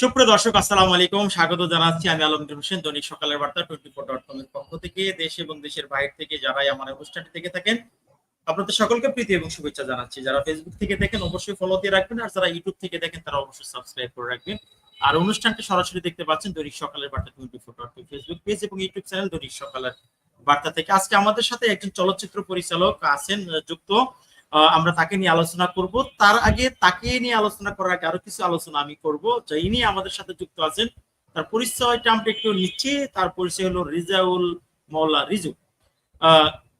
সুপ্রিয় দর্শক, আসসালামু আলাইকুম। স্বাগত জানাচ্ছি আমি আলমগীর হোসেন। দৈনিক সকালের বার্তা টোয়েন্টি ফোর ডট কম এর পক্ষ থেকে দেশ এবং দেশের বাইরে থেকে যারাই আমার অনুষ্ঠানটি থেকে থাকেন, আপনাদের সকলকে প্রীতি এবং শুভেচ্ছা জানাচ্ছি। যারা ফেসবুক থেকে দেখেন, অবশ্যই ফলো দিয়ে রাখবেন, আর যারা ইউটিউব থেকে দেখেন, তারা অবশ্যই সাবস্ক্রাইব করে রাখবেন। আর অনুষ্ঠানটি সরাসরি দেখতে পাচ্ছেন দৈনিক সকালের বার্তা twenty four dot com Facebook page এবং ইউটিউব চ্যানেল দৈনিক সকালের বার্তা থেকে। আজকে আমাদের সাথে একজন চলচ্চিত্র পরিচালক আছেন, যুক্ত আমরা তাকে নিয়ে আলোচনা করব। তার আগে তাকে নিয়ে আলোচনা করার আগে আরও কিছু আলোচনা আমি করব, যে ইনি আমাদের সাথে যুক্ত আছেন। তার পরিচয়টা আমরা একটু নিচ্ছি, তার পরিচয় হলো রিজাউল মৌলা রিজু।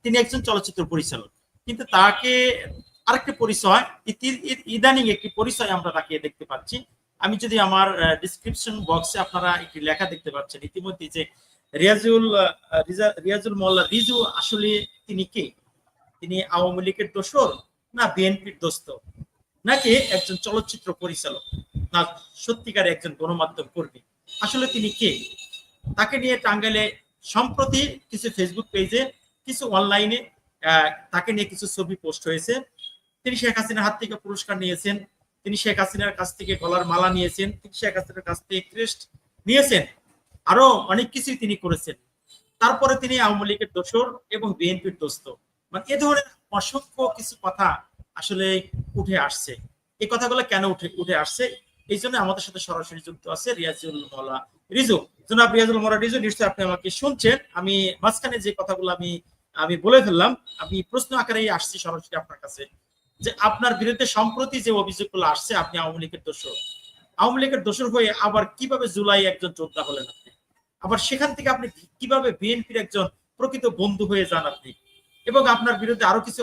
তিনি একজন চলচ্চিত্র পরিচালক। কিন্তু তাকে আরেকটি পরিচয় ইদানিং একটি পরিচয় আমরা তাকে দেখতে পাচ্ছি। আমি যদি আমার ডিসক্রিপশন বক্সে আপনারা একটি লেখা দেখতে পাচ্ছেন, ইতিমধ্যে যে রিয়াজুল রিয়াজুল মোল্লা রিজু আসলে তিনি কে? তিনি আওয়ামী লীগের দোসর না বিএনপির দোস্ত? নাকি একজন চলচ্চিত্র পরিচালক? না সত্যিকার একজন গণমাধ্যম কর্মী। আসলে তিনি কে? তাকে নিয়ে টাঙ্গাইলে সম্প্রতি কিছু ফেসবুক পেজে কিছু অনলাইনে তাকে নিয়ে কিছু ছবি পোস্ট হয়েছে। তিনি শেখ হাসিনার হাত থেকে পুরস্কার নিয়েছেন। তিনি শেখ হাসিনার কাছ থেকে গলার মালা নিয়েছেন। তিনি শেখ হাসিনার কাছ থেকে ক্রেস্ট নিয়েছেন। আরও অনেক কিছুই তিনি করেছেন। তারপরে তিনি আওয়ামী লীগের দোসর এবং বিএনপির দোস্ত। মানে এ ধরনের অসংখ্য কিছু কথা আসলে উঠে আসছে। এই কথাগুলো কেন উঠে উঠে আসছে? এই জন্য আমাদের সাথে সরাসরি যুক্ত আছে রিয়াজুল মোলা। রিজু, জনাব রিয়াজুল রিজু, নিশ্চয়ই আপনি আমাকে শুনছেন। আমি মাঝখানে যে কথাগুলো আমি আমি বলে ফেললাম, আমি প্রশ্ন আসছি সরাসরি আপনার কাছে। যে আপনার বিরুদ্ধে সম্প্রতি যে অভিযোগগুলো আসছে, আপনি আওয়ামী লীগের দোষর। আওয়ামী লীগের দোষর হয়ে আবার কীভাবে জুলাই একজন যোদ্ধা হলেন আপনি? আবার সেখান থেকে আপনি কীভাবে বিএনপির একজন প্রকৃত বন্ধু হয়ে যান আপনি? এবং আপনার বিরুদ্ধে আরও কিছু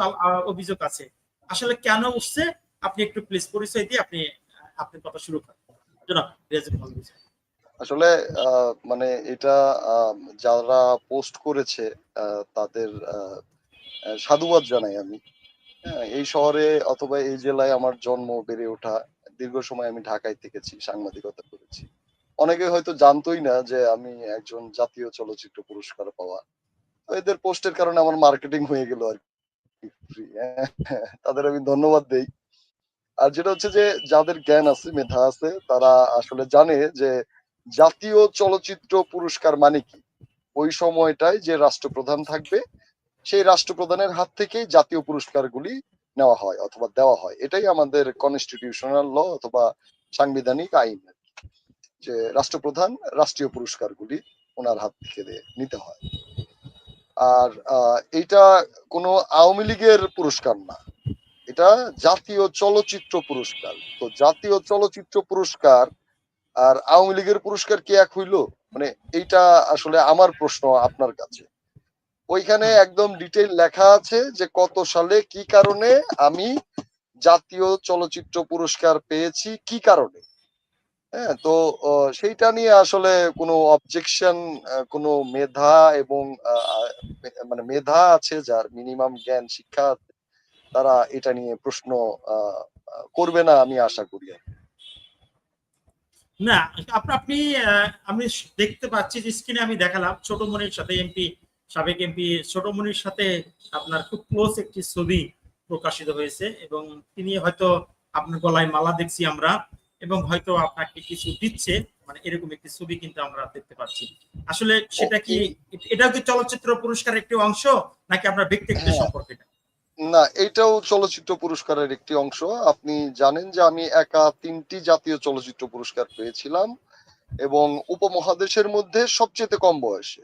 অভিযোগ আছে। আসলে কেন উঠছে? আপনি একটু প্লিজ পরিচয় দিয়ে আপনি আপনি কথা শুরু করেন। জনাব। আসলে মানে এটা যারা পোস্ট করেছে তাদের সাধুবাদ জানাই আমি। এই শহরে অথবা এই জেলায় আমার জন্ম বেড়ে ওঠা, দীর্ঘ সময় আমি ঢাকায় থেকেছি, সাংবাদিকতা করেছি। অনেকে হয়তো জানতোই না যে আমি একজন জাতীয় চলচ্চিত্র পুরস্কার পাওয়া এদের পোস্টের কারণে আমার মার্কেটিং হয়ে গেল আর কি হ্যাঁ, তাদের আমি ধন্যবাদ দেই। আর যেটা হচ্ছে যে যাদের জ্ঞান আছে মেধা আছে তারা আসলে জানে যে জাতীয় চলচ্চিত্র পুরস্কার মানে কি? ওই সময়টায় যে রাষ্ট্রপ্রধান থাকবে সেই রাষ্ট্রপ্রধানের হাত থেকেই জাতীয় পুরস্কারগুলি নেওয়া হয় অথবা দেওয়া হয়। এটাই আমাদের কনস্টিটিউশনাল ল অথবা সাংবিধানিক আইন যে রাষ্ট্রপ্রধান রাষ্ট্রীয় পুরস্কারগুলি ওনার হাত থেকে নিতে হয়। আর এইটা কোনো আওয়ামী লীগের পুরস্কার না। এটা জাতীয় চলচ্চিত্র পুরস্কার। তো জাতীয় চলচ্চিত্র পুরস্কার আর আওয়ামী লীগের পুরস্কার কি এক হইল? মানে এইটা আসলে আমার প্রশ্ন আপনার কাছে। ওইখানে একদম ডিটেইল লেখা আছে যে কত সালে, কি কারণে আমি জাতীয় চলচ্চিত্র পুরস্কার পেয়েছি, কি কারণে? হ্যাঁ তো সেইটা নিয়ে আসলে কোনো অবজেকশন কোনো মেধা এবং মানে মেধা আছে যার মিনিমাম জ্ঞান, শিক্ষা তারা এটা নিয়ে প্রশ্ন করবে না আমি আশা করি না আপনি আমি দেখতে পাচ্ছি যে স্ক্রিনে আমি দেখালাম ছোট মনির সাথে এমপি সাবেক এমপি ছোট মনির সাথে আপনার খুব ক্লোজ একটি ছবি প্রকাশিত হয়েছে এবং তিনি হয়তো আপনার গলায় মালা দেখছি আমরা। এবং হয়তো আপনাকে কিছু দিচ্ছে মানে এরকম একটি ছবি কিন্তু আমরা দেখতে পাচ্ছি। আসলে সেটা কি এটা কি চলচ্চিত্র পুরস্কারের একটি অংশ নাকি আপনার ব্যক্তিগত হ্যাঁ। সম্পর্ক না এটাও চলচ্চিত্র পুরস্কারের একটি অংশ। আপনি জানেন যে আমি একা তিনটি জাতীয় চলচ্চিত্র পুরস্কার পেয়েছিলাম এবং উপমহাদেশের মধ্যে সবচেয়ে কম বয়সে।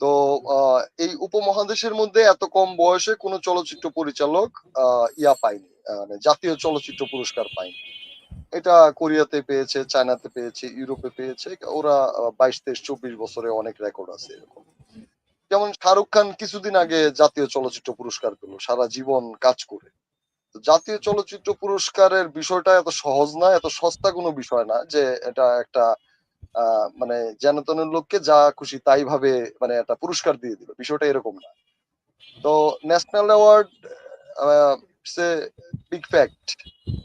তো আহ, এই উপমহাদেশের মধ্যে এত কম বয়সে কোনো চলচ্চিত্র পরিচালক আহ, ইয়া পায়নি মানে জাতীয় চলচ্চিত্র পুরস্কার পায়নি। এটা কোরিয়াতে পেয়েছে, চায়নাতে পেয়েছে, ইউরোপে পেয়েছে। ওরা বাইশ, তেইশ, চব্বিশ বছরে অনেক রেকর্ড আছে এরকম। যেমন শাহরুখ খান কিছুদিন আগে জাতীয় চলচ্চিত্র পুরস্কার পেল, সারা জীবন কাজ করে। জাতীয় চলচ্চিত্র পুরস্কারের বিষয়টা এত সহজ না, এত সস্তা কোনো বিষয় না যে এটা একটা মানে যেন তেন লোককে যা খুশি তাই ভাবে মানে একটা পুরস্কার দিয়ে দিল। বিষয়টা এরকম না। তো ন্যাশনাল অ্যাওয়ার্ড বিগ ফ্যাক্ট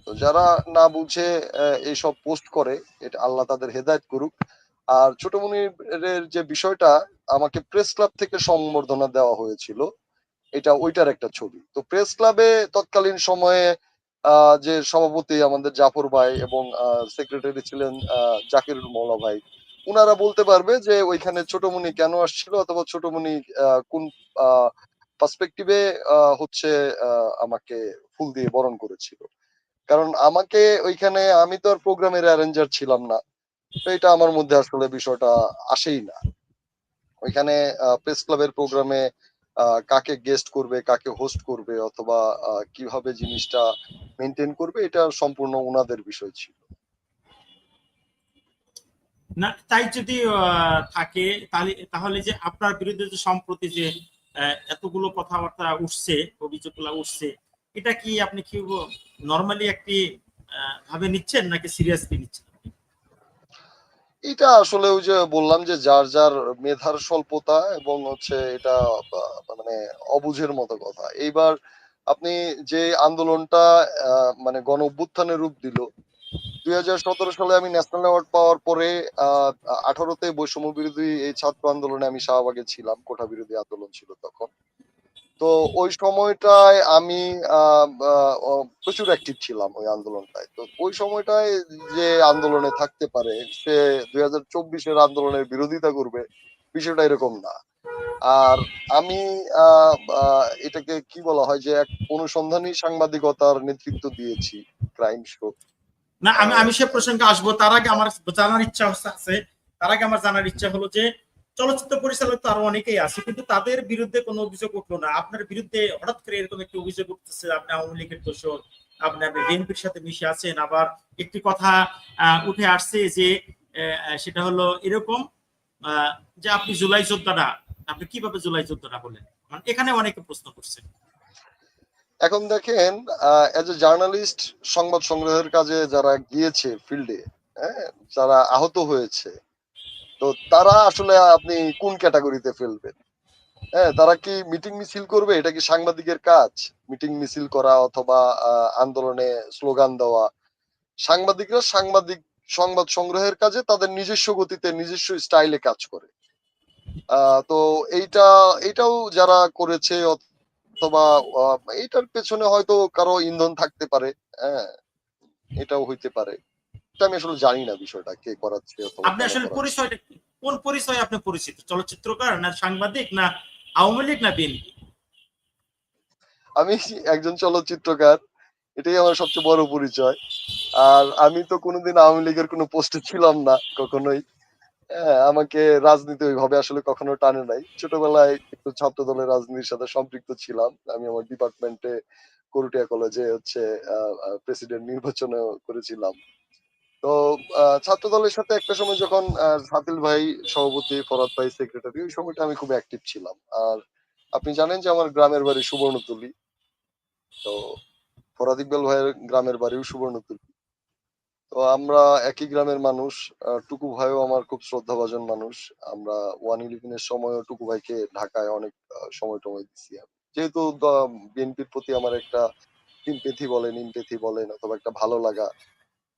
তো যারা না বুঝে এইসব পোস্ট করে এটা আল্লাহ তাদের হেদায়েত করুক। আর যে বিষয়টা আমাকে প্রেস ক্লাব থেকে সম্বর্ধনা দেওয়া হয়েছিল এটা ওইটার একটা ছবি। তো প্রেস ক্লাবে তৎকালীন সময়ে যে সভাপতি আমাদের জাফর ভাই এবং সেক্রেটারি ছিলেন আহ, জাকির মৌলা ভাই উনারা বলতে পারবে যে ওইখানে ছোটমণি কেন আসছিল? অথবা ছোটমণি কোন পার্সপেক্টিভে হচ্ছে আমাকে ফুল দিয়ে বরণ করেছিল। কারণ আমাকে ওইখানে, আমি তো আর প্রোগ্রামের অ্যারেঞ্জার ছিলাম না। এটা আমার মধ্যে আসলে বিষয়টা আসেই না। ওইখানে প্রেস ক্লাবের প্রোগ্রামে কাকে গেস্ট করবে, কাকে হোস্ট করবে, অথবা কীভাবে জিনিসটা মেনটেন করবে, এটা সম্পূর্ণ ওনাদের বিষয় ছিল। না, তাই যদি থাকে, তাহলে তাহলে যে আপনার বিরুদ্ধে যে সম্প্রতি যে এতগুলো কথাবার্তা উঠছে, অভিযোগগুলো উঠছে, এটা কি আপনি কি নর্মালি একটি ভাবে নিচ্ছেন নাকি সিরিয়াসলি নিচ্ছেন এটা আসলে ওই যে বললাম যে যার যার মেধার স্বল্পতা এবং হচ্ছে এটা মানে অবুঝের মতো কথা। এইবার আপনি যে আন্দোলনটা মানে গণ অভ্যুত্থানের রূপ দিল দুই হাজার সতেরো সালে আমি ন্যাশনাল অ্যাওয়ার্ড পাওয়ার পরে আঠারোতে বৈষম্য বিরোধী এই ছাত্র আন্দোলনে আমি শাহবাগে ছিলাম, কোটা বিরোধী আন্দোলন ছিল তখন। তো ওই সময়টায় আমি প্রচুর অ্যাক্টিভ ছিলাম ওই আন্দোলনটায়। তো ওই সময়টায় যে আন্দোলনে থাকতে পারে, সে দুই হাজার চব্বিশের আন্দোলনের বিরোধিতা করবে, বিষয়টা এরকম না। আর আমি এটাকে কি বলা হয় যে এক অনুসন্ধানী সাংবাদিকতার নেতৃত্ব দিয়েছি, ক্রাইম শো না, আমি আমি সে প্রসঙ্গে আসব। তার আগে আমার জানার ইচ্ছা আছে। তার আগে আমার জানার ইচ্ছা হলো যে, চলচ্চিত্র পরিচালক তো আরও অনেকেই আছে, কিন্তু তাদের বিরুদ্ধে কোনো অভিযোগ উঠল না। আপনার বিরুদ্ধে হঠাৎ করে এরকম একটি অভিযোগ উঠতেছে, আপনি আওয়ামী লীগের দোষর, আপনি আপনি বিএনপির সাথে মিশে আছেন, আবার একটি কথা উঠে আসছে যে সেটা হলো এরকম যে আপনি জুলাই যোদ্ধাটা আপনি কীভাবে জুলাই যোদ্ধাটা বলেন মানে এখানে অনেকে প্রশ্ন করছে। এখন দেখেন এজ এ জার্নালিস্ট সংবাদ সংগ্রহের কাজে যারা গিয়েছে ফিল্ডে হ্যাঁ যারা আহত হয়েছে, তো তারা আসলে আপনি কোন ক্যাটাগরিতে ফেলবেন? হ্যাঁ তারা কি মিটিং মিছিল করবে? এটা কি সাংবাদিকের কাজ? মিটিং মিছিল করা অথবা আন্দোলনে স্লোগান দেওয়া? সাংবাদিকরা সাংবাদিক সংবাদ সংগ্রহের কাজে তাদের নিজস্ব গতিতে, নিজস্ব স্টাইলে কাজ করে। তো এইটা, এটাও যারা করেছে অথবা আহ, এইটার পেছনে হয়তো কারও ইন্ধন থাকতে পারে হ্যাঁ এটাও হইতে পারে। আমি আসলে জানি না বিষয়টা কে করাচ্ছে আপনি আসলে পরিচয়টা কোন পরিচয় আপনি পরিচিত? চলচ্চিত্রকার না সাংবাদিক না আওয়ামী লীগ না বিএনপি? আমি একজন চলচ্চিত্রকার এটাই আমার সবচেয়ে বড় পরিচয়। আর আমি তো কোনোদিন আওয়ামী লীগের কোনো পোস্টে ছিলাম না কখনোই। আমাকে রাজনীতি ওইভাবে আসলে কখনো টানে নাই। ছোটবেলায় একটু ছাত্র দলের রাজনীতির সাথে সম্পৃক্ত ছিলাম। আমি আমার ডিপার্টমেন্টে করুটিয়া কলেজে হচ্ছে প্রেসিডেন্ট নির্বাচনে করেছিলাম। তো ছাত্র দলের সাথে একটা সময় যখন সাতিল ভাই সভাপতি, ফরাদ ভাই সেক্রেটারি ওই সময়টা আমি খুব অ্যাক্টিভ ছিলাম। আর আপনি জানেন যে আমার গ্রামের বাড়ি সুবর্ণতুলি। তো, ফরাদ ইকবাল ভাইয়ের গ্রামের বাড়িও সুবর্ণতুলি। তো আমরা একই গ্রামের মানুষ টুকু ভাইও আমার খুব শ্রদ্ধাভাজন মানুষ। আমরা ওয়ান ইলেভেনের সময়ও টুকু ভাইকে ঢাকায় অনেক সময় টময় দিচ্ছি। যেহেতু বিএনপির প্রতি আমার একটা সিম্পেথি বলেন ইমপেথি বলেন অথবা একটা ভালো লাগা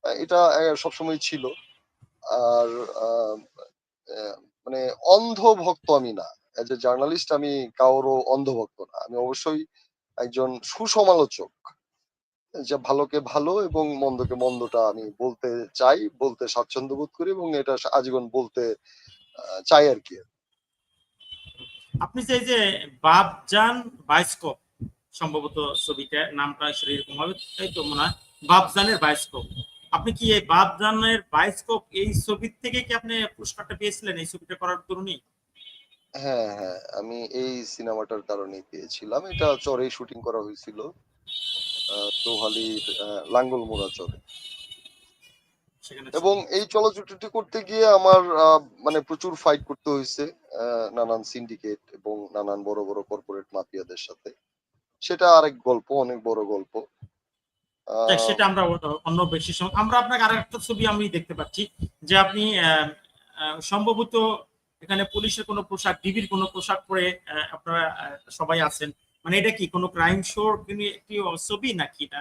এটা সবসময় ছিল। আর মানে অন্ধ ভক্ত আমি না। এজ এ জার্নালিস্ট আমি কারোরও অন্ধ ভক্ত না। আমি অবশ্যই একজন সুসমালোচক। যে ভালোকে ভালো এবং মন্দকে মন্দটা আমি বলতে চাই বলতে স্বাচ্ছন্দ্য বোধ করি এবং এটা আজীবন বলতে চাই আর কি। আপনি যে এই যে বাপজান বায়োস্কোপ সম্ভবত ছবিটা নামটা আসলে এরকম হবে তাই তো মনে হয়? বাপজানের বায়োস্কোপ আপনি কি এই বাপজানের বায়োস্কোপ এই ছবির থেকে কি আপনি পুরস্কারটা পেয়েছিলেন এই ছবিটা করার দরুনই হ্যাঁ হ্যাঁ আমি এই সিনেমাটার কারণেই পেয়েছিলাম। এটা চরেই শুটিং করা হয়েছিল। আহ, চৌহালির আহ, লাঙ্গলমোড়া চরে। এবং এই চলচ্চিত্রটি করতে গিয়ে আমার মানে প্রচুর ফাইট করতে হয়েছে নানান সিন্ডিকেট এবং নানান বড় বড় কর্পোরেট মাফিয়াদের সাথে। সেটা আরেক গল্প অনেক বড় গল্প। সেটা আমরা অন্য বেশি আমরা আপনাকে আর একটা ছবি আমি দেখতে পাচ্ছি যে আপনি সম্ভবত এখানে পুলিশের কোনো পোশাক ডিবির কোনো পোশাক পরে আপনারা সবাই আছেন। মানে এটা কি কোনো ক্রাইম শোর একটি ছবি নাকি এটা?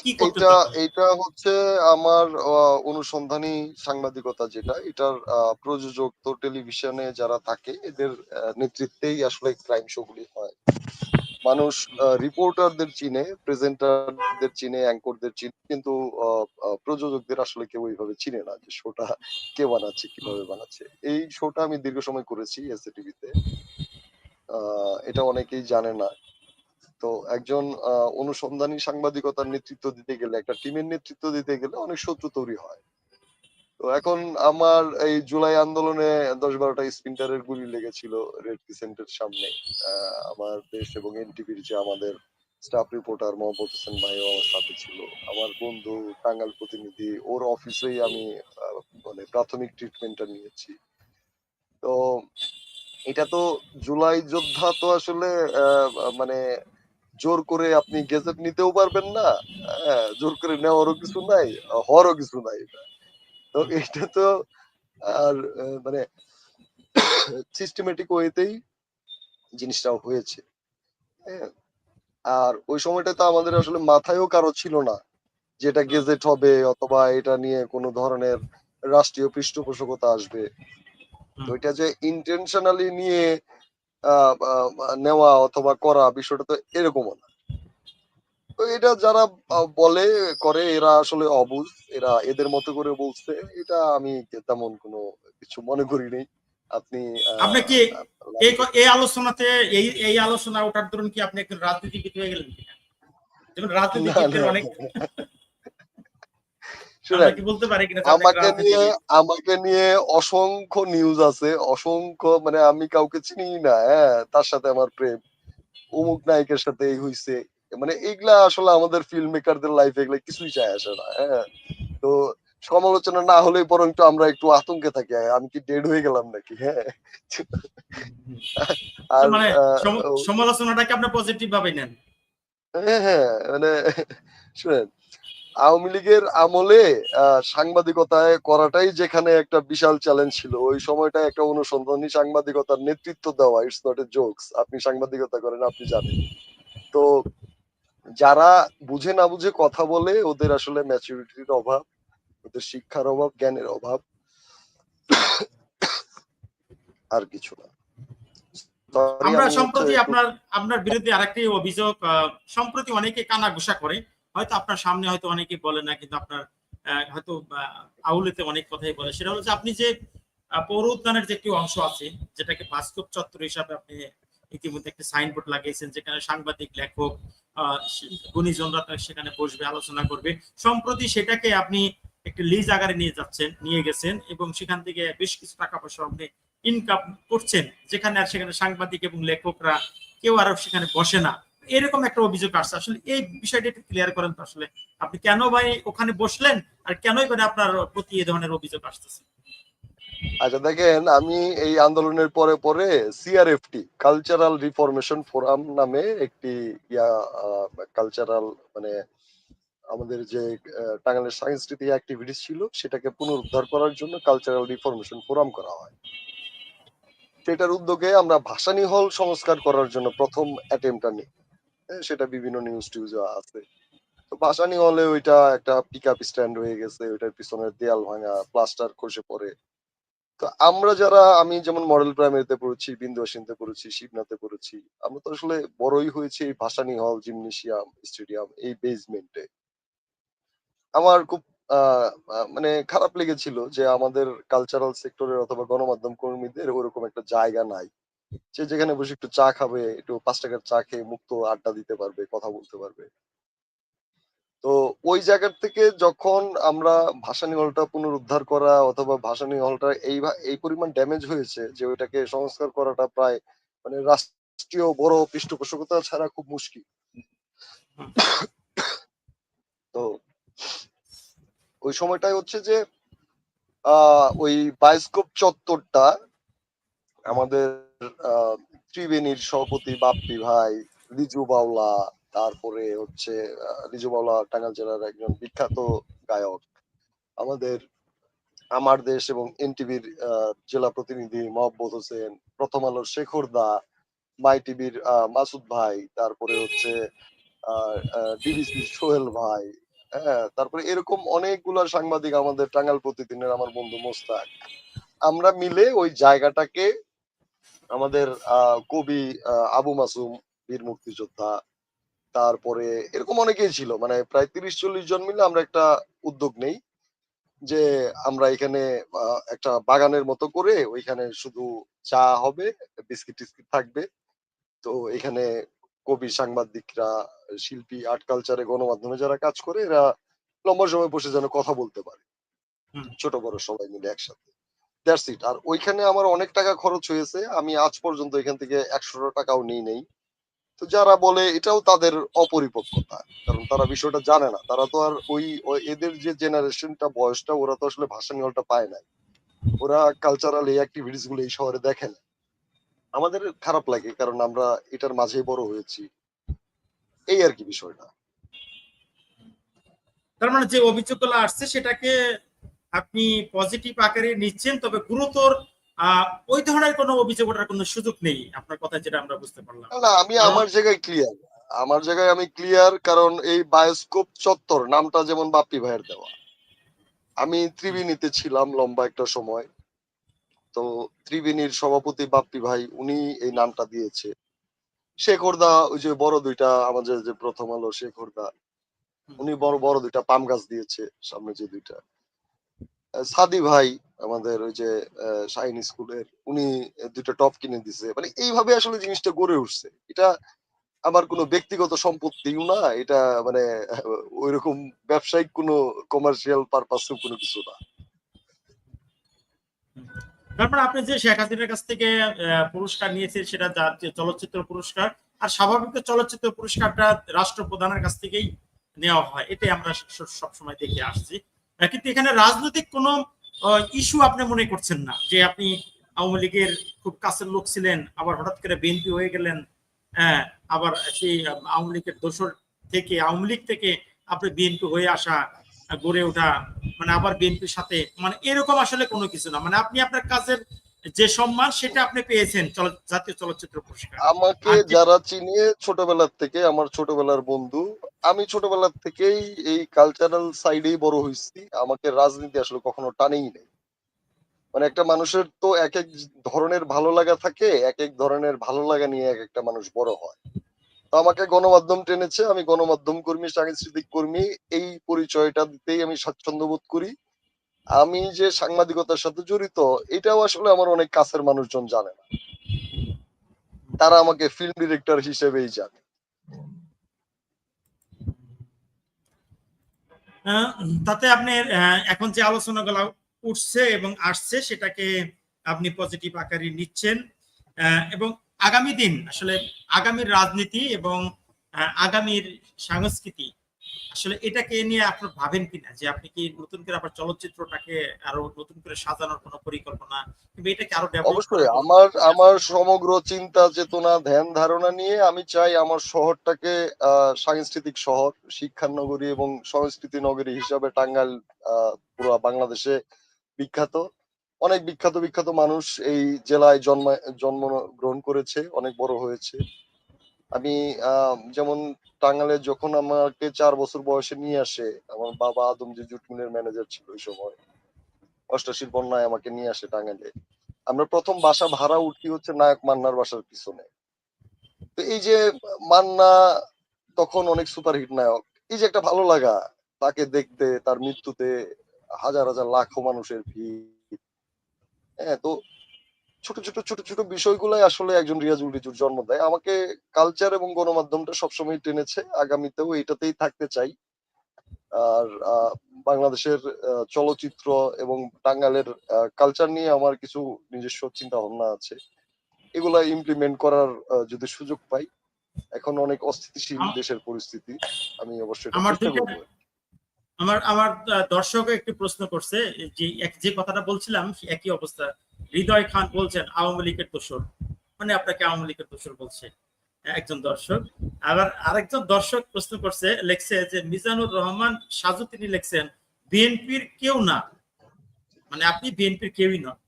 কি করতে এটা এটা হচ্ছে আমার অনুসন্ধানী সাংবাদিকতা যেটা। এটার প্রযোজক তো টেলিভিশনে যারা থাকে এদের নেতৃত্বেই আসলে ক্রাইম শো গুলি হয়। মানুষ রিপোর্টারদের চিনে প্রেজেন্টারদের চিনে অ্যাঙ্করদের চিনে কিন্তু প্রযোজকদের আসলে কেউ ওইভাবে চিনে না যে শোটা কে বানাচ্ছে কীভাবে বানাচ্ছে। এই শোটা আমি দীর্ঘ সময় করেছি এসএ টিভিতে এটা অনেকেই জানে না। তো একজন অনুসন্ধানী সাংবাদিকতার নেতৃত্ব দিতে গেলে, একটা টিমের নেতৃত্ব দিতে গেলে অনেক শত্রু তৈরি হয়। তো এখন আমার এই জুলাই আন্দোলনে দশ বারোটা স্পিন্টারের গুলি লেগেছিল রেড ক্রিসেন্টের সামনে। আমার দেশ এবং এনটিভির যে আমাদের স্টাফ রিপোর্টার মোহাম্মদ হোসেন ভাইও আমার সাথে ছিল। আমার বন্ধু টাঙ্গাল প্রতিনিধি, ওর অফিসেই আমি মানে প্রাথমিক ট্রিটমেন্টটা নিয়েছি। তো এটা তো জুলাই যোদ্ধা তো আসলে মানে জোর করে আপনি গেজেট নিতেও পারবেন না হ্যাঁ, জোর করে নেওয়ারও কিছু নাই হওয়ারও কিছু নাই তো এটা তো আর মানে সিস্টেমেটিক ওয়েতেই জিনিসটা হয়েছে। হ্যাঁ। আর ওই সময়টা তো আমাদের আসলে মাথায়ও কারও ছিল না যেটা গেজেট হবে অথবা এটা নিয়ে কোনো ধরনের রাষ্ট্রীয় পৃষ্ঠপোষকতা আসবে। তো এটা যে ইন্টেনশনালি নিয়ে নেওয়া অথবা করা বিষয়টা তো এরকমও না। তো এটা যারা বলে করে এরা আসলে অবুঝ এরা এদের মতো করে বলছে এটা আমি তেমন কোনো কিছু মনে করি নেই। আপনি আপনি কি এই এই আলোচনাতে এই এই আলোচনা ওঠার ধরুন কি আপনি একজন রাজনীতিবিদ হয়ে গেলেন কিনা? রাজনীতিবিদদের অনেক শুনেন আমরা কি বলতে পারি কিনা যে আপনি আমাকে নিয়ে আমাকে নিয়ে অসংখ্য নিউজ আছে অসংখ্য মানে আমি কাউকে চিনি না হ্যাঁ তার সাথে আমার প্রেম। অমুক নায়কের সাথে এই হইছে মানে এগুলা আসলে আমাদের ফিল্ম মেকারদের লাইফে এগুলা কিছুই চায় আসে না হ্যাঁ। তো সমালোচনা না হলেই বরং একটু আমরা একটু আতঙ্কে থাকি আমি কি ডেড হয়ে গেলাম নাকি হ্যাঁ? আর মানে সমালোচনাটাকে আপনি পজিটিভ ভাবে নেন। হ্যাঁ হ্যাঁ মানে শুনেন আওয়ামী লীগের আমলে সাংবাদিকতায় করাটাই যেখানে একটা বিশাল চ্যালেঞ্জ ছিল ওই সময়টা একটা অনুসন্ধানী সাংবাদিকতার নেতৃত্ব দেওয়া ইটস নট এ জোকস আপনি সাংবাদিকতা করেন আপনি জানেন। তো যারা বুঝে না বুঝে কথা বলে ওদের আসলে ম্যাচুরিটির অভাব ওদের শিক্ষার অভাব জ্ঞানের অভাব আর কিছু না। আমরা সম্প্রতি আপনার আপনার বিরুদ্ধে আরেকটি অভিযোগ সম্প্রতি অনেকে কানা ঘুষা করে। হয়তো আপনার সামনে হয়তো অনেকে বলে না, কিন্তু আপনার হয়তো আউলেতে অনেক কথাই বলে। সেটা হলো যে আপনি যে পৌর উদ্যানের যে একটি অংশ আছে, যেটাকে বাস্তব চত্বর হিসাবে আপনি ইতিমধ্যে একটি সাইনবোর্ড লাগিয়েছেন, যেখানে সাংবাদিক, লেখক গুণীজনরা সেখানে বসবে, আলোচনা করবে। সম্প্রতি সেটাকে আপনি একটি লিজ আকারে নিয়ে যাচ্ছেন, নিয়ে গেছেন এবং সেখান থেকে বেশ কিছু টাকা পয়সা আপনি ইনকাম করছেন, যেখানে আর সেখানে সাংবাদিক এবং লেখকরা কেউ আর সেখানে বসে না। এরকম একটা অভিযোগ আসছে। আসলে এই বিষয়টা একটু ক্লিয়ার করেন তো আসলে। আপনি কেন ভাই ওখানে বসলেন আর কেনই মানে আপনার প্রতি এই ধরনের অভিযোগ আসতেছে? আচ্ছা দেখেন, আমি এই আন্দোলনের পরে পরে সিআরএফটি কালচারাল রিফরমেশন ফোরাম নামে একটি ইয়া কালচারাল মানে আমাদের যে টাঙ্গাইলের সাংস্কৃতিক অ্যাক্টিভিটিস ছিল, সেটাকে পুনরুদ্ধার করার জন্য কালচারাল রিফরমেশন ফোরাম করা হয়। সেটার উদ্যোগে আমরা ভাসানী হল সংস্কার করার জন্য প্রথম অ্যাটেম্পটা নিই। সেটা বিভিন্ন নিউজ টিউজে আছে। তো ভাসানী হলে ওইটা একটা পিক আপ স্ট্যান্ড হয়ে গেছে, ওইটার পিছনের দেয়াল ভাঙা প্লাস্টার খসে পড়ে। তো আমরা যারা, আমি যেমন মডেল প্রাইমারিতে পড়েছি বিন্দু বিন্দুবাসিনতে পড়েছি, শিবনাথে পড়েছি, আমরা তো আসলে বড়ই হয়েছি এই ভাসানি হল জিমনেশিয়াম স্টেডিয়াম এই বেসমেন্টে আমার খুব মানে খারাপ লেগেছিল যে আমাদের কালচারাল সেক্টরের অথবা গণমাধ্যম কর্মীদের ওরকম একটা জায়গা নাই। সে যেখানে বসে একটু চা খাবে, একটু পাঁচ টাকার চা খেয়ে মুক্ত আড্ডা দিতে পারবে, কথা বলতে পারবে। তো ওই জায়গার থেকে যখন আমরা ভাসানী হলটা পুনরুদ্ধার করা অথবা ভাসানী হলটা এই এই পরিমাণ ড্যামেজ হয়েছে যে ওইটাকে সংস্কার করাটা প্রায় মানে রাষ্ট্রীয় বড় পৃষ্ঠপোষকতা ছাড়া খুব মুশকিল। তো ওই সময়টাই হচ্ছে যে, আহ, ওই বায়োস্কোপ চত্বরটা আমাদের ত্রিবেণীর সভাপতি বাপ্পি ভাই রিজু বাউলা, তারপরে হচ্ছে রিজু বাউলা টাঙ্গাল জেলার একজন বিখ্যাত গায়ক। আমাদের, আমার দেশ এবং এনটিভির জেলা প্রতিনিধি মহব্বত হোসেন, প্রথম আলোর শেখর দা, মাই টিভির মাসুদ ভাই, তারপরে হচ্ছে ডিবিসি সোহেল ভাই হ্যাঁ তারপরে এরকম অনেকগুলো সাংবাদিক আমাদের টাঙ্গাল প্রতিদিনের আমার বন্ধু মোস্তাক। আমরা মিলে ওই জায়গাটাকে আমাদের আহ, কবি আবু মাসুম বীর মুক্তিযোদ্ধা তারপরে এরকম অনেকেই ছিল। মানে প্রায় তিরিশ চল্লিশ জন মিলে আমরা একটা উদ্যোগ নেই যে আমরা এখানে একটা বাগানের মতো করে ওইখানে শুধু চা হবে বিস্কিট টিস্কিট থাকবে। তো এখানে কবি সাংবাদিকরা শিল্পী আর্ট কালচারে গণমাধ্যমে যারা কাজ করে এরা লম্বা সময় বসে যেন কথা বলতে পারে। ছোট বড় সবাই মিলে একসাথে। দ্যাটস ইট আর ওইখানে আমার অনেক টাকা খরচ হয়েছে। আমি আজ পর্যন্ত এখান থেকে একশো টাকাও নিই নেই। তো যারা বলে, এটাও তাদের অপরিপক্কতা। কারণ তারা বিষয়টা জানে না। তারা তো আর ওই এদের যে জেনারেশনটা বয়সটা, ওরা তো আসলে পায় না ওরা কালচারাল এই অ্যাক্টিভিটিসগুলো এই শহরে দেখে না। আমাদের খারাপ লাগে, কারণ আমরা এটার মাঝেই বড় হয়েছি। এই আর কি বিষয়টা। তার মানে যে অভিযোগগুলো আসছে, সেটাকে আপনি পজিটিভ আকারে নিচ্ছেন তবে গুরুতর আহ, ওই ধরনের কোনো অভিযোগ ওঠার কোনো সুযোগ নেই। আপনার কথা যেটা আমরা বুঝতে পারলাম। না আমি আমার জায়গায় ক্লিয়ার আমার জায়গায় আমি ক্লিয়ার কারণ এই বায়োস্কোপ চত্বর নামটা যেমন বাপ্পি ভাইয়ের দেওয়া। আমি ত্রিবেণীতে ছিলাম লম্বা একটা সময়। তো ত্রিবেণীর সভাপতি বাপ্পি ভাই উনি এই নামটা দিয়েছে। শেখরদা ওই যে বড় দুইটা আমাদের যে প্রথম আলো শেখরদা উনি বড় বড় দুইটা পাম গাছ দিয়েছে সামনে যে দুইটা। সাদি ভাই, আমাদের ওই যে শাইন স্কুলের, উনি দুইটা টপ কিনে দিছে। মানে এইভাবে আসলে জিনিসটা গড়ে উঠছে। এটা আমার কোনো ব্যক্তিগত সম্পত্তিও না, এটা মানে ওই রকম ব্যবসায়িক কোনো কমার্শিয়াল পারপাসেও কোনো কিছু না। তারপর আপনি যে শেখ হাসিনার কাছ থেকে পুরস্কার নিয়েছেন, সেটা জাতীয় চলচ্চিত্র পুরস্কার, আর স্বাভাবিক চলচ্চিত্র পুরস্কারটা রাষ্ট্রপ্রধানের কাছ থেকেই নেওয়া হয়, এটাই আমরা সবসময় দেখে আসছি। কিন্তু এখানে রাজনৈতিক কোনো ইস্যু আপনি মনে করছেন না? যে আপনি আওয়ামী লীগের খুব কাছের লোক ছিলেন আবার হঠাৎ করে বিএনপি হয়ে গেলেন হ্যাঁ আবার সেই আওয়ামী লীগের দোসর থেকে আওয়ামী লীগ থেকে আপনি বিএনপি হয়ে আসা গড়ে ওঠা মানে আবার বিএনপির সাথে মানে এরকম আসলে কোনো কিছু না। মানে আপনি আপনার কাজের যে সম্মান সেটা আপনি পেয়েছেন জাতীয় চলচ্চিত্র পুরস্কার। আমাকে যারা চিনে ছোটবেলার থেকে আমার ছোটবেলার বন্ধু আমি ছোটবেলার থেকেই এই কালচারাল সাইডেই বড় হয়েছি। আমাকে রাজনীতি আসলে কখনো টানেই নেই। মানে একটা মানুষের তো এক এক ধরনের ভালো লাগা থাকে, এক এক ধরনের ভালো লাগা নিয়ে এক একটা মানুষ বড় হয়। তো আমাকে গণমাধ্যম টেনেছে, আমি গণমাধ্যম কর্মী, সাংস্কৃতিক কর্মী, এই পরিচয়টা দিতেই আমি স্বাচ্ছন্দ্য বোধ করি। আমি যে সাংবাদিকতার সাথে জড়িত, এটাও আসলে আমার অনেক কাছের মানুষজন জানে না। তারা আমাকে ফিল্ম ডিরেক্টর হিসেবেই জানে। তাতে আপনি আহ, এখন যে আলোচনাগুলো উঠছে এবং আসছে সেটাকে আপনি পজিটিভ আকারে নিচ্ছেন। এবং আগামী দিন আসলে আগামীর রাজনীতি এবং আগামীর সংস্কৃতি আসলে এটাকে নিয়ে আপনার ভাবেন কিনা? যে আপনি কি নতুন করে আবার চলচ্চিত্রটাকে আরও নতুন করে সাজানোর কোনো পরিকল্পনা কিংবা এটাকে আরও অবশ্যই আমার আমার সমগ্র চিন্তা চেতনা ধ্যান ধারণা নিয়ে আমি চাই আমার শহরটাকে সাংস্কৃতিক শহর শিক্ষার নগরী এবং সংস্কৃতি নগরী হিসাবে টাঙ্গাইল আহ, পুরো বাংলাদেশে বিখ্যাত। অনেক বিখ্যাত বিখ্যাত মানুষ এই জেলায় জন্ম জন্ম গ্রহণ করেছে অনেক বড় হয়েছে। আমি যেমন টাঙ্গাইলে যখন আমাকে চার বছর বয়সে নিয়ে আসে, আমার বাবা আদমজি জুট মিলের ম্যানেজার ছিল ওই সময়। অষ্টাশির বন্যায় আমাকে নিয়ে আসে টাঙ্গাইলে। আমরা প্রথম বাসা ভাড়া উঠি হচ্ছে নায়ক মান্নার বাসার পিছনে। তো এই যে মান্না তখন অনেক সুপারহিট নায়ক। এই যে একটা ভালো লাগা, তাকে দেখতে, তার মৃত্যুতে হাজার হাজার লাখো মানুষের ভিড়। হ্যাঁ তো ছোট ছোট ছোট ছোট বিষয়গুলাই আসলে একজন রিয়াজুল রিজুর জন্ম দেয়। আমাকে কালচার এবং গণমাধ্যমটা সবসময় টেনেছে। আগামীতেও এটাতেই থাকতে চাই। আর বাংলাদেশের চলচ্চিত্র এবং টাঙ্গাইলের কালচার নিয়ে আমার কিছু নিজস্ব চিন্তা ভাবনা আছে। এগুলা ইমপ্লিমেন্ট করার যদি সুযোগ পাই। এখন অনেক অস্থিতিশীল দেশের পরিস্থিতি। আমি অবশ্যই চেষ্টা করব। আমার আমার দর্শক একটি প্রশ্ন করছে, যে যে কথাটা বলছিলাম একই অবস্থা। হৃদয় খান বলছেন, আওয়ামী লীগের দোষর। মানে আপনাকে আওয়ামী লীগের দোষর বলছে, একজন দর্শক। আবার আরেকজন দর্শক প্রশ্ন করছে, লেখছে যে, মিজানুর রহমান সাজু তিনি লেখছেন, বিএনপির কেউ না। মানে আপনি বিএনপির কেউই নন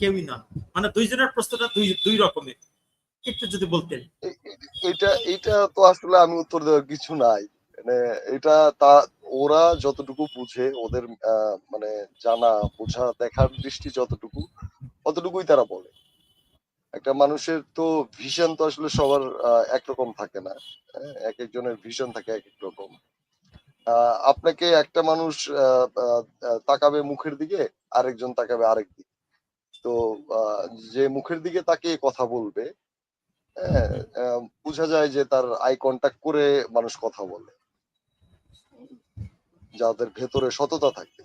কেউই নন। মানে দুইজনের প্রশ্নটা দুই দুই রকমের। একটু যদি বলতেন। এটা এটা তো আসলে আমি উত্তর দেওয়ার কিছু নাই। মানে এটা ওরা যতটুকু বুঝে ওদের মানে জানা বোঝা দেখার দৃষ্টি যতটুকু অতটুকুই তারা বলে। একটা মানুষের তো ভিশন তো আসলে সবার একরকম থাকে না হ্যাঁ, এক একজনের ভিশন থাকে এক এক রকম। আপনাকে একটা মানুষ তাকাবে মুখের দিকে আরেকজন তাকাবে আরেক দিকে। তো যে মুখের দিকে তাকিয়ে কথা বলবে হ্যাঁ বোঝা যায় যে তার আই কন্টাক্ট করে মানুষ কথা বলে। যাদের ভেতরে সততা থাকে।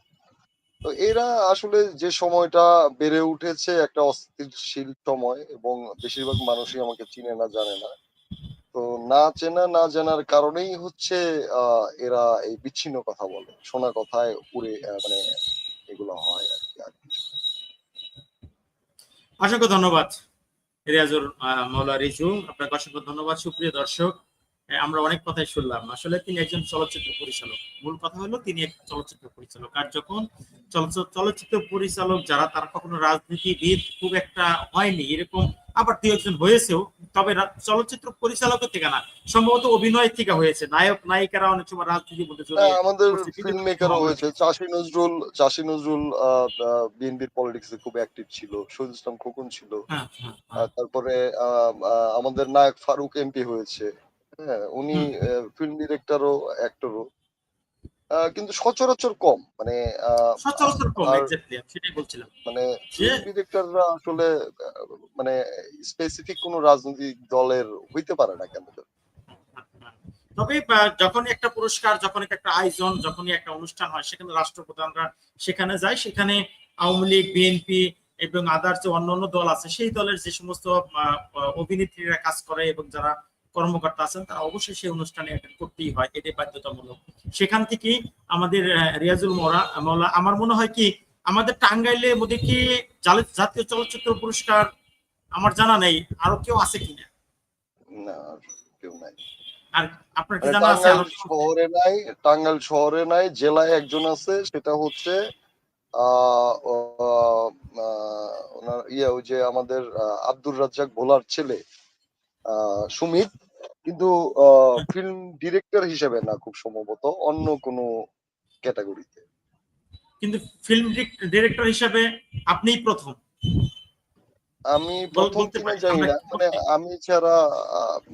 তো এরা আসলে যে সময়টা বেড়ে উঠেছে একটা অস্থিরশীল সময় এবং বেশিরভাগ মানুষই আমাকে চিনে না জানে না। তো না চেনা না জানার কারণেই হচ্ছে এরা এই বিচ্ছিন্ন কথা বলে শোনা কথায় আহ, মানে এগুলো হয় আর কি আর কিছু। অসংখ্য ধন্যবাদ রিয়াজুর মৌলা রিজু। আপনাকে অসংখ্য ধন্যবাদ সুপ্রিয় দর্শক। আমরা অনেক কথাই শুনলাম। আসলে তিনি একজন চলচ্চিত্র পরিচালক। মূল কথা হলো তিনি এক চলচ্চিত্র পরিচালক। আর যখন চলচ্চিত্র পরিচালক যারা তারা কখনো রাজনীতিবিদ খুব একটা হয়নি এরকম আবার দু একজন হয়েছেও তবে চলচ্চিত্র পরিচালকের থেকে না সম্ভবত অভিনয় থেকে হয়েছে। নায়ক নায়িকারা অনেক সময় রাজনীতি না, জড়িয়ে আমাদের ফিল্ম মেকারও হয়েছে। চাষি নজরুল চাষি নজরুল বিএনপির পলিটিক্সে খুব অ্যাক্টিভ ছিল। শহীদ ইসলাম খোকন ছিল। হ্যাঁ হ্যাঁ হ্যাঁ। তারপরে আমাদের নায়ক ফারুক এমপি হয়েছে। হ্যাঁ উনি। ফিল্ম ডিরেক্টরও অ্যাক্টরও কিন্তু সচরাচর কম মানে সচরাচর কম এক্স্যাক্টলি সেটাই বলছিলাম। মানে ফিল্ম ডিরেক্টররা আসলে মানে স্পেসিফিক কোন রাজনৈতিক দলের হইতে পারে না কেন? তবে আহ, যখনই একটা পুরস্কার যখন একটা আয়োজন যখনই একটা অনুষ্ঠান হয় সেখানে রাষ্ট্রপ্রধানরা সেখানে যায় সেখানে আওয়ামী লীগ বিএনপি এবং আদার যে অন্যান্য দল আছে সেই দলের যে সমস্ত অভিনেত্রীরা কাজ করে এবং যারা কর্মকর্তা আছেন তারা অবশ্যই সেই অনুষ্ঠানে অ্যাটেন্ড করতেই হয় এটাই বাধ্যতামূলক। সেখান থেকে আমাদের রিয়াজুল মোরা মৌলা আমার মনে হয় কি আমাদের টাঙ্গাইলে মধ্যে কি জাতীয় চলচ্চিত্র পুরস্কার আমার জানা নেই আরও কেউ আছে কিনা? না কেউ নাই। আর আপনার কি জানা আছে? টাঙ্গাইল আরও কেউ? শহরে নাই টাঙ্গাইল শহরে নাই জেলায় একজন আছে সেটা হচ্ছে আহ, আহ, আহ, ওনার ইয়ে ওই যে আমাদের আহ, আব্দুর রাজ্জাক ভোলার ছেলে। সুমিত। কিন্তু ফিল্ম ডিরেক্টর হিসেবে না খুব সম্ভবত অন্য কোনো ক্যাটাগরিতে কিন্তু ফিল্ম ডিরেক্টর হিসেবে আপনিই প্রথম। আমি প্রথম কিনা জানি না। মানে আমি ছাড়া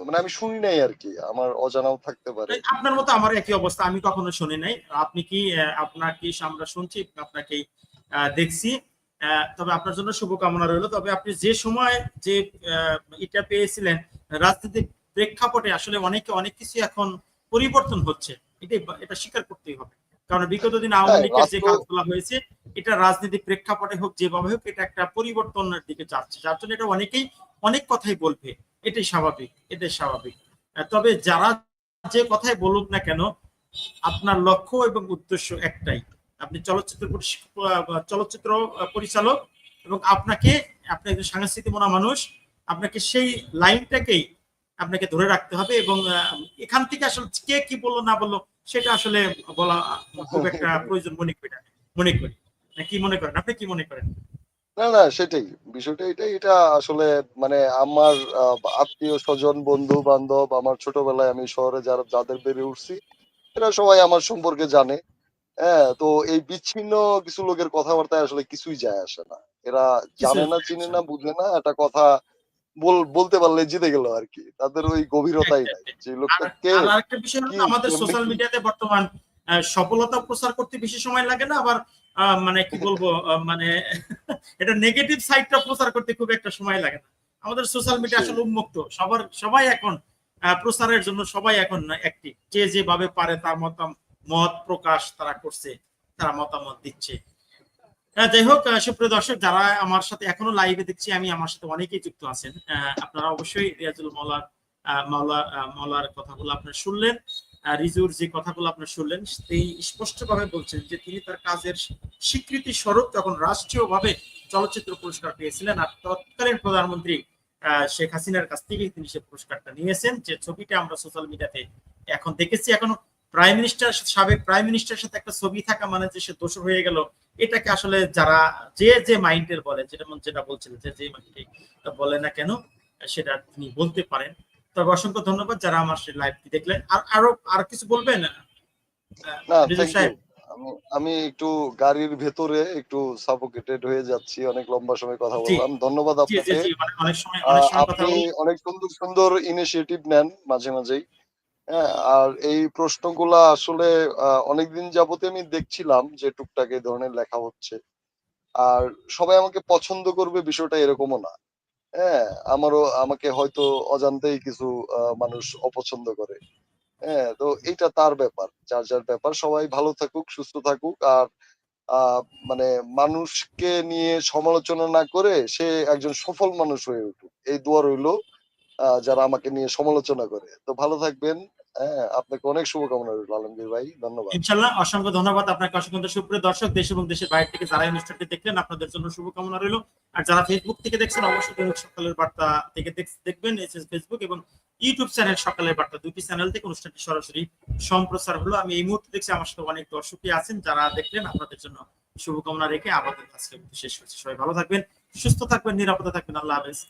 মানে আমি শুনি নাই আর কি। আমার অজানাও থাকতে পারে। আপনার মতো আমার একই অবস্থা। আমি কখনো শুনি নাই। আপনি কি আপনার কি আমরা শুনছি? আপনাকে দেখছি। তবে আপনার জন্য শুভকামনা রইল। তবে আপনি যে সময় যে এটা পেয়েছিলেন রাজনৈতিক প্রেক্ষাপটে আসলে অনেকে অনেক কিছু এখন পরিবর্তন হচ্ছে। এটাই এটা স্বীকার করতেই হবে। কারণ বিগত দিন আওয়ামী হ্যাঁ, লীগের যে কাজগুলো হয়েছে এটা রাজনৈতিক প্রেক্ষাপটে হোক যেভাবে হোক এটা একটা পরিবর্তনের দিকে যাচ্ছে। যার জন্য এটা অনেকেই অনেক কথাই বলবে। এটাই স্বাভাবিক এটাই স্বাভাবিক। তবে যারা যে কথাই বলুক না কেন আপনার লক্ষ্য এবং উদ্দেশ্য একটাই। আপনি চলচ্চিত্র চলচ্চিত্র পরিচালক এবং আপনাকে, আপনি একজন সাংস্কৃতিক মনা মানুষ, আপনাকে সেই লাইনটাকেই আপনাকে ধরে রাখতে হবে এবং এখান থেকে আসলে কে কি বলল, না বলল, সেটা আসলে বলা খুব একটা প্রয়োজন মনে করি মনে করি। কি মনে করেন? আপনি কি মনে করেন? না না, সেটাই। বিষয়টা এটাই, এটা আসলে মানে আমার আত্মীয় স্বজন বন্ধু বান্ধব আমার ছোটবেলায় আমি শহরে যারা, যাদের বেড়ে উঠছি, এরা সবাই আমার সম্পর্কে জানে। হ্যাঁ তো এই বিচ্ছিন্ন কিছু লোকের কথাবার্তায় আসলে কিছুই যায় আসে না। এরা জানে না চিনে না বুঝে না একটা কথা বল বলতে পারলে জিতে গেল আর কি। তাদের ওই গভীরতাই নাই। যে লোকটা কে আরেকটা বিষয় হলো আমাদের সোশ্যাল মিডিয়াতে বর্তমান সফলতা প্রচার করতে বেশি সময় লাগে না আবার মানে কি বলব মানে এটা নেগেটিভ সাইডটা প্রচার করতে খুব একটা সময় লাগে না। আমাদের সোশ্যাল মিডিয়া আসলে উন্মুক্ত। সবার সবাই এখন প্রচারের জন্য সবাই এখন অ্যাক্টিভ যে যেভাবে পারে তার মতাম- মত প্রকাশ তারা করছে তারা মতামত দিচ্ছে। হ্যাঁ, যাই হোক সুপ্রিয় দর্শক যারা আমার সাথে এখনও লাইভে দেখছি আমি আমার সাথে অনেকেই যুক্ত আছেন। আপনারা অবশ্যই রিয়াজুল মাওলার মাওলা মাওলার কথাগুলো আপনারা শুনলেন। রিজুর যে কথাগুলো আপনারা শুনলেন তিনি স্পষ্টভাবে বলছেন যে তিনি তার কাজের স্বীকৃতি স্বরূপ যখন রাষ্ট্রীয়ভাবে চলচ্চিত্র পুরস্কার পেয়েছিলেন আর তৎকালীন প্রধানমন্ত্রী শেখ হাসিনার কাছ থেকে তিনি সে পুরস্কারটা নিয়েছেন। যে ছবিটা আমরা সোশ্যাল মিডিয়াতে এখন দেখেছি এখন প্রাইম মিনিস্টার সাবেক প্রাইম মিনিস্টারের সাথে একটা ছবি থাকা মানে যে সে দোষ হয়ে গেল এটাকে আসলে যারা যে যে মাইন্ডের বলে যেটা যেটা বলছিলেন যে যে মাইন্ডে বলে না কেন সেটা তিনি বলতে পারেন। তবে অসংখ্য ধন্যবাদ যারা আমার সেই লাইভটি দেখলেন। আর আরও আর কিছু বলবেন? সাহেব। আমি একটু গাড়ির ভেতরে একটু সাফোকেটেড হয়ে যাচ্ছি অনেক লম্বা সময় কথা বললাম। ধন্যবাদ আপনাকে। মানে আপনি অনেক সুন্দর সুন্দর ইনিশিয়েটিভ নেন মাঝে মাঝেই। আর এই প্রশ্নগুলা আসলে অনেকদিন যাবতে আমি দেখছিলাম যে টুকটাক এই ধরনের লেখা হচ্ছে। আর সবাই আমাকে পছন্দ করবে বিষয়টা এরকমও না। হ্যাঁ আমারও, আমাকে হয়তো অজান্তেই কিছু মানুষ অপছন্দ করে। হ্যাঁ তো এটা তার ব্যাপার, যার যার ব্যাপার। সবাই ভালো থাকুক, সুস্থ থাকুক, আর মানে মানুষকে নিয়ে সমালোচনা না করে সে একজন সফল মানুষ হয়ে উঠুক। এই দোয়া রইল যারা আমাকে নিয়ে সমালোচনা করে। তো ভালো থাকবেন হ্যাঁ আপনাকে অনেক শুভকামনা রইল, আলমগীর ভাই, ধন্যবাদ। ইনশাল্লাহ অসংখ্য ধন্যবাদ আপনাকে, অসংখ্য সুপ্রিয় দর্শক, দেশ এবং দেশের বাইরে থেকে যারা অনুষ্ঠানটি দেখলেন, আপনাদের জন্য শুভকামনা রইল। আর যারা ফেসবুক থেকে দেখছেন, অবশ্যই দৈনিক সকালের বার্তা থেকে দেখ- দেখবেন ফেসবুক এবং ইউটিউব চ্যানেল সকালের বার্তা দুটি চ্যানেল থেকে অনুষ্ঠানটি সরাসরি সম্প্রচার হলো। আমি এই মুহূর্তে দেখছি আমার সাথে অনেক দর্শকই আছেন, যারা দেখলেন, আপনাদের জন্য শুভকামনা রেখে আমাদের আজকে শেষ করছি। সবাই ভালো থাকবেন, সুস্থ থাকবেন, নিরাপদে থাকবেন। আল্লাহ হাফেজ।